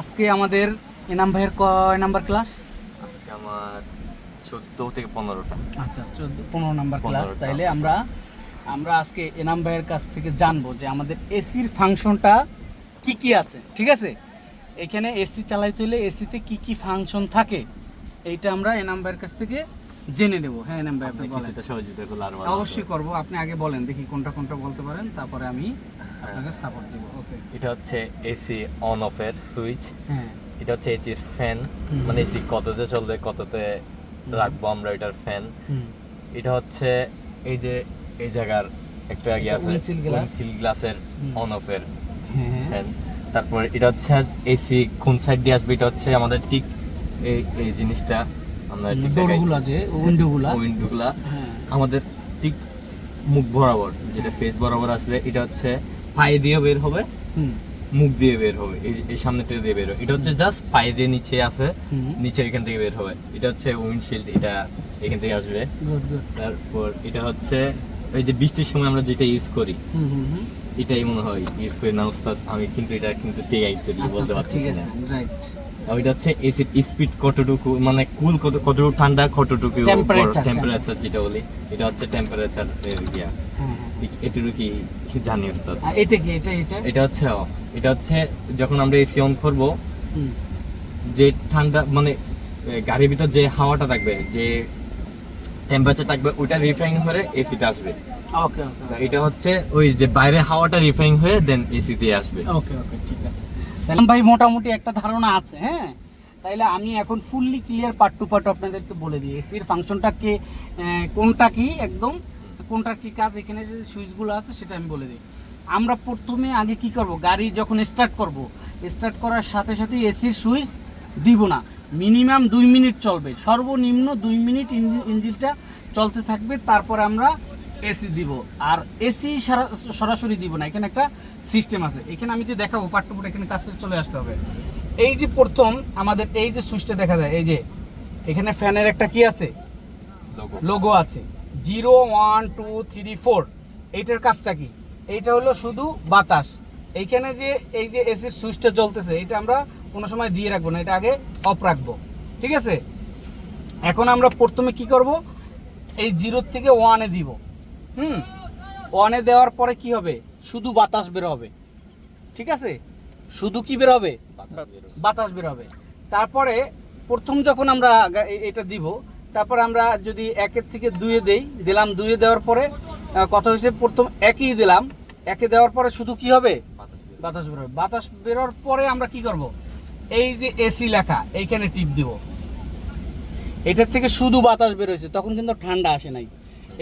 আজকে আমাদের এনাম ভাইয়ের কয় নাম্বার ক্লাস? আজকে আমার চোদ্দ থেকে পনেরোটা। আচ্ছা চোদ্দ পনেরো নাম্বার ক্লাস। তাইলে আমরা আমরা আজকে এনাম ভাইয়ের কাছ থেকে জানব যে আমাদের এসির ফাংশনটা কি কি আছে ঠিক আছে? এখানে এসি চালাইতে হলে এসিতে কি কি ফাংশন থাকে এইটা আমরা এনাম ভাইয়ের কাছ থেকে জেনে নেব। হ্যাঁ এনাম ভাই আপনি আপনি বলেন। কিছুটা সহযোগিতা করলে আরও অবশ্যই। করব। আপনি আগে বলেন দেখি কোনটা কোনটা বলতে পারেন তারপরে আমি হ্যাঁ। আপনাকে সাপোর্ট দেবো। ওকে এটা হচ্ছে এসি অন অফ এর সুইচ। হ্যাঁ। এটা হচ্ছে এসির ফ্যান। মানে এসি কততে চলবে কততে রাখব আমরা এটার ফ্যান। এটা হচ্ছে এই যে এই জায়গার একটা ইয়ে আছে সিল গ্লাসের অন অফ এর হ্যাঁ ফ্যান। তারপর এটা হচ্ছে এসি কোন সাইড দিয়ে আসবে? এটা হচ্ছে আমাদের ঠিক এই এই জিনিসটা। আমরা ঠিক ডোরগুলো যে উইন্ডোগুলা উইন্ডোগুলা হ্যাঁ। আমাদের ঠিক মুখ বরাবর যেটা ফেস বরাবর আসবে এটা হচ্ছে পায়ে দিয়ে বের হবে মুখ দিয়ে বের হবে এই সামনেটা দিয়ে বের হবে। এটা হচ্ছে জাস্ট পায়ে দিয়ে নিচে আছে নিচে এখান থেকে বের হবে। এটা হচ্ছে উইন্ডশিল্ড এটা এখান থেকে আসবে। তারপর এটা হচ্ছে এই যে বৃষ্টির সময় আমরা যেটা ইউজ করি এটাই মনে হয় ইউজ করি। না উস্তাদ আমি কিন্তু এটা কিন্তু ঠিক আচ্ছা, বলতে আচ্ছা, পারছি না। রাইট ওইটা হচ্ছে এসিড স্পিড কতটুকু মানে কুল কতটুকু ঠান্ডা কতটুকু টেম্পারেচার যেটা বলি এটা হচ্ছে টেম্পারেচার ইয়া। এটুকু কি জানি উস্তাদ হ্যাঁ এটা কি এটা এটা? এটা হচ্ছে এটা হচ্ছে যখন আমরা এসি অন করব যে ঠান্ডা মানে গাড়ির ভিতর যে হাওয়াটা থাকবে যে টেম্পারেচার থাকবে ওইটা রিফাইন হয়ে এসিটা আসবে। ওকে এটা হচ্ছে ওই যে বাইরে হাওয়াটা রিফাইন হয়ে দেন এসি দিয়ে আসবে। ওকে ওকে ঠিক আছে। ভাই, মোটামুটি একটা ধারণা আছে হ্যাঁ? তাইলে আমি এখন fully clear part two part আপনাদেরকে বলে দিই। এসির ফাংশনটা কে কোনটা কি একদম কোনটার কি কাজ, এখানে যে সুইচগুলো আছে সেটা আমি বলে দিই। আমরা প্রথমে আগে কি করব? গাড়ি যখন স্টার্ট করব স্টার্ট করার সাথে সাথে এসির সুইচ দিব না। মিনিমাম দুই মিনিট চলবে। সর্বনিম্ন দুই মিনিট ইঞ্জিনটা চলতে থাকবে। তারপরে আমরা এসি দিব। আর এসি সরাসরি দিব না এখানে একটা সিস্টেম আছে। এখানে আমি যে দেখাবো পার্ট টু এখানে কাছে চলে আসতে হবে। এই যে প্রথম আমাদের এই যে সুইচটা দেখা যায় এই যে এখানে ফ্যানের একটা কি আছে? লোগো লোগো আছে। Zero one two three four এইটার কাজটা কি? এইটা হলো শুধু বাতাস। এইখানে যে এই যে এসির সুইচটা জ্বলতেছে এটা আমরা কোনো সময় দিয়ে রাখব না এটা আগে অফ রাখব। ঠিক আছে? এখন আমরা প্রথমে কি করব? এই জিরোর থেকে ওয়ানে দিব। হুম ওয়ানে দেওয়ার পরে কি হবে? শুধু বাতাস বের হবে। ঠিক আছে? শুধু কি বের হবে? বাতাস বের হবে। তারপরে প্রথম যখন আমরা এটা দিব তারপরে আমরা যদি একের থেকে দুয়ে দেই দিলাম দুয়ে দেওয়ার পরে কত হয়েছে? প্রথম একই দিলাম। একে দেওয়ার পরে শুধু কি হবে? বাতাস বেরোবে বাতাস বেরোর পরে আমরা কি করব? এই যে এসি লেখা এইখানে টিপ দিব। এটার থেকে শুধু বাতাস বেরোয়েছে তখন কিন্তু ঠান্ডা আসে নাই।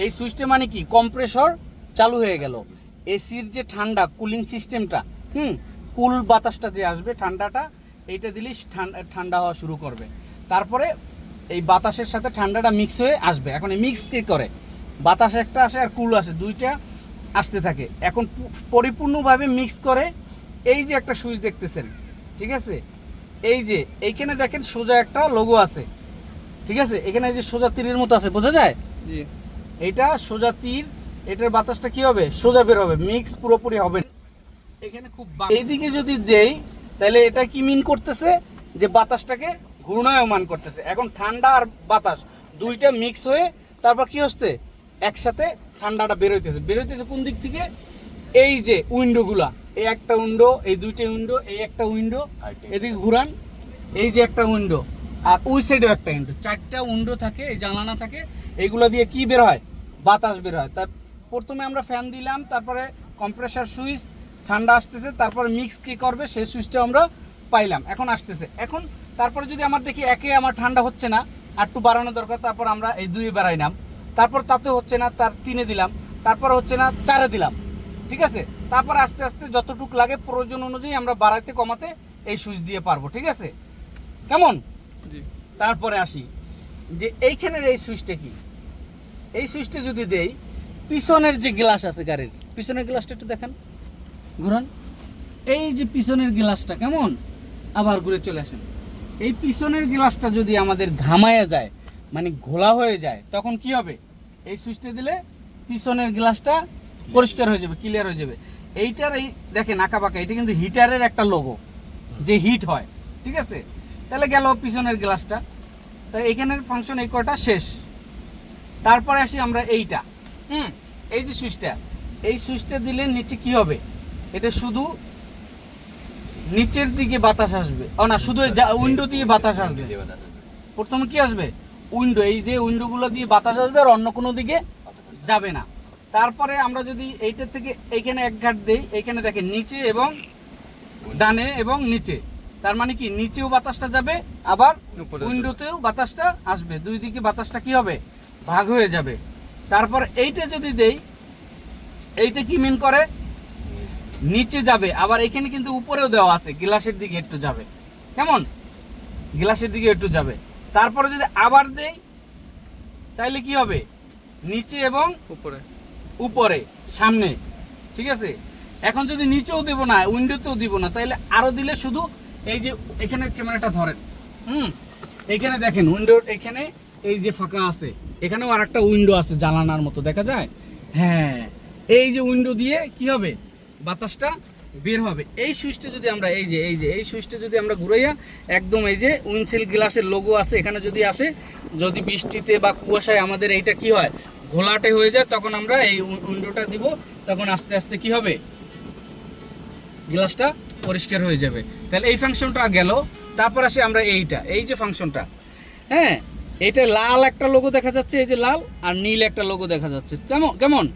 এই সুইচটা মানে কি? কম্প্রেসর চালু হয়ে গেল। এসির যে ঠান্ডা কুলিং সিস্টেমটা হুম? কুল বাতাসটা যে আসবে, ঠান্ডাটা, এইটা দিলেই ঠান্ডা হওয়া শুরু করবে। তারপরে এই বাতাসের সাথে ঠান্ডাটা মিক্স হয়ে আসবে। এখন এই মিক্স কি করে? বাতাস একটা আসে আর কুল আসে, দুইটা আসতে থাকে। এখন পরিপূর্ণভাবে মিক্স করে এই যে একটা সুইচ দেখতেছেন, ঠিক আছে? এই যে, এইখানে দেখেন সোজা একটা লোগো আছে। ঠিক আছে? এখানে যে সোজা তীরের মতো আছে, বোঝা যায়? এটা সোজা তীর এটার বাতাসটা কি হবে? সোজা বের হবে মিক্স পুরোপুরি হবে না। এখানে খুব এইদিকে যদি দেই তাহলে এটা কি মিন করতেছে? যে বাতাসটাকে ঘূর্ণায়মান করতেছে। এখন ঠান্ডা আর বাতাস দুইটা মিক্স হয়ে তারপর কি হচ্ছে? একসাথে ঠান্ডাটা বেরোইতেছে বেরোইতেছে কোন দিক থেকে? এই যে উইন্ডোগুলা এই একটা উইন্ডো এই দুইটা উইন্ডো এই একটা উইন্ডো এদিকে ঘুরান এই যে একটা উইন্ডো আর ওই সাইডেও একটা উইন্ডো। চারটা উইন্ডো থাকে এই জানালা থাকে এইগুলো দিয়ে কি বের হয়? বাতাস বের হয়। তার প্রথমে আমরা ফ্যান দিলাম তারপরে কম্প্রেসার সুইচ ঠান্ডা আসতেছে তারপরে মিক্স কি করবে? সেই সুইচটা আমরা পাইলাম এখন আসতেছে। এখন তারপরে যদি আমার দেখি একে আমার ঠান্ডা হচ্ছে না আর একটু বাড়ানো দরকার তারপর আমরা এই দুয়ে বাড়াইলাম তারপর তাতে হচ্ছে না তার তিনে দিলাম তারপর হচ্ছে না চারে দিলাম। ঠিক আছে? তারপর আস্তে আস্তে যতটুক লাগে প্রয়োজন অনুযায়ী আমরা বাড়াইতে কমাতে এই সুইচ দিয়ে পারব। ঠিক আছে? কেমন? তারপরে আসি। যে এইখানের এই সুইচটা কি? এই সুইচটা যদি দেই, পিছনের যে গ্লাস আছে গাড়ির, পিছনের গ্লাসটা একটু দেখেন। ঘুরান। এই যে পিছনের গ্লাসটা, কেমন? আবার ঘুরে চলে আসেন। এই পিছনের গ্লাসটা যদি আমাদের ঘামায়া যায় মানে ঘোলা হয়ে যায়, তখন কি হবে? এই সুইচটা দিলে পিছনের গ্লাসটা পরিষ্কার হয়ে যাবে ক্লিয়ার হয়ে যাবে। এইটার এই, দেখেন আঁকা বাঁকা এটা কিন্তু হিটারের একটা লোগো যে হিট হয়। ঠিক আছে? তাহলে গেল পিছনের গ্লাসটা। তো এইখানের ফাংশন এই কয়টা? শেষ। তারপরে আসি আমরা এইটা। হুম? এই যে সুইচটা। এই সুইচটা দিলে নিচে কি হবে? এটা শুধু নিচের দিকে বাতাস আসবে। ও না শুধু উইন্ডো দিয়ে বাতাস আসবে। প্রথমে কি আসবে? উইন্ডো এই যে উইন্ডোগুলো দিয়ে বাতাস আসবে আর অন্য কোনো দিকে যাবে না। তারপরে আমরা যদি এইটা থেকে এইখানে এক ঘাট দেই এইখানে দেখেন নিচে এবং ডানে এবং নিচে। তার মানে কি? নিচেও বাতাসটা যাবে আবার উইন্ডোতেও বাতাসটা আসবে। দুই দিকে বাতাসটা কি হবে? ভাগ হয়ে যাবে। তারপর এইটা যদি দেই এইটা কি মিন করে? নিচে যাবে। আবার এখানে কিন্তু উপরেও দেওয়া আছে গ্লাসের দিকে একটু যাবে। কেমন? গ্লাসের দিকে একটু যাবে। তারপরে যদি আবার দেই তাইলে কি হবে? নিচে এবং উপরে। উপরে সামনে। ঠিক আছে? এখন যদি নিচেও দেব না উইন্ডোতেও দিব না তাহলে আরও দিলে শুধু এই যে এখানে ক্যামেরাটা ধরেন। হুম? এখানে দেখেন উইন্ডোর এখানে এই যে ফাঁকা আছে। এখানেও আর একটা উইন্ডো আছে জানানার মতো, দেখা যায়? হ্যাঁ এই যে উইন্ডো দিয়ে কি হবে? বাতাসটা বের হবে। এই সুইচটা যদি আমরা, এই যে এই যে, এই সুইচটা যদি আমরা ঘুরাইয়া একদম এই যে উইন্ডশিল গ্লাসের লোগো আছে, এখানে যদি আসে, যদি বৃষ্টিতে বা কুয়াশায় আমাদের এইটা কি হয়? ঘোলাটে হয়ে যায়, তখন আমরা এই উইন্ডোটা দিব, তখন আস্তে আস্তে কি হবে? গ্লাসটা পরিষ্কার হয়ে যাবে। তাহলে এই ফাংশনটা গেল, তারপর আসে আমরা এইটা, এই যে ফাংশনটা হ্যাঁ এটা লাল একটা লোগো দেখা যাচ্ছে, এই যে লাল, আর নীল একটা লোগো দেখা যাচ্ছে। কেমন কেমন?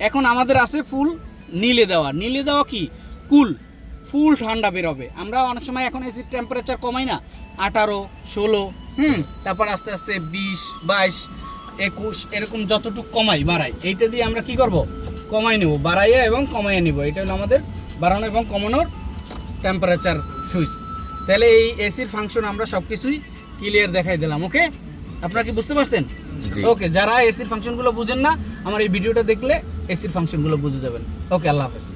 এখন আমাদের আছে ফুল নীলে দেওয়া। নীলে দেওয়া কি? কুল, ফুল ঠান্ডা বেরোবে। আমরা অনেক সময় এখন এসির টেম্পারেচার কমাই না। আঠারো, ষোলো, হুম, তারপর আস্তে আস্তে বিশ, বাইশ, একুশ, এরকম যতটুকু কমাই, বাড়াই। এইটা দিয়ে আমরা কি করব? কমাই নেব, বাড়াইয়া এবং কমাইয়া নিব। এটা হলো আমাদের বাড়ানো এবং কমানোর টেম্পারেচার সুইচ তাহলে এই এসির ফাংশন আমরা সব কিছুই ক্লিয়ার দেখাই দিলাম ওকে আপনারা কি বুঝতে পারছেন? ওকে যারা এসির ফাংশনগুলো বুঝেন না আমার এই ভিডিওটা দেখলে এসির ফাংশনগুলো বুঝে যাবেন। ওকে আল্লাহ হাফেজ।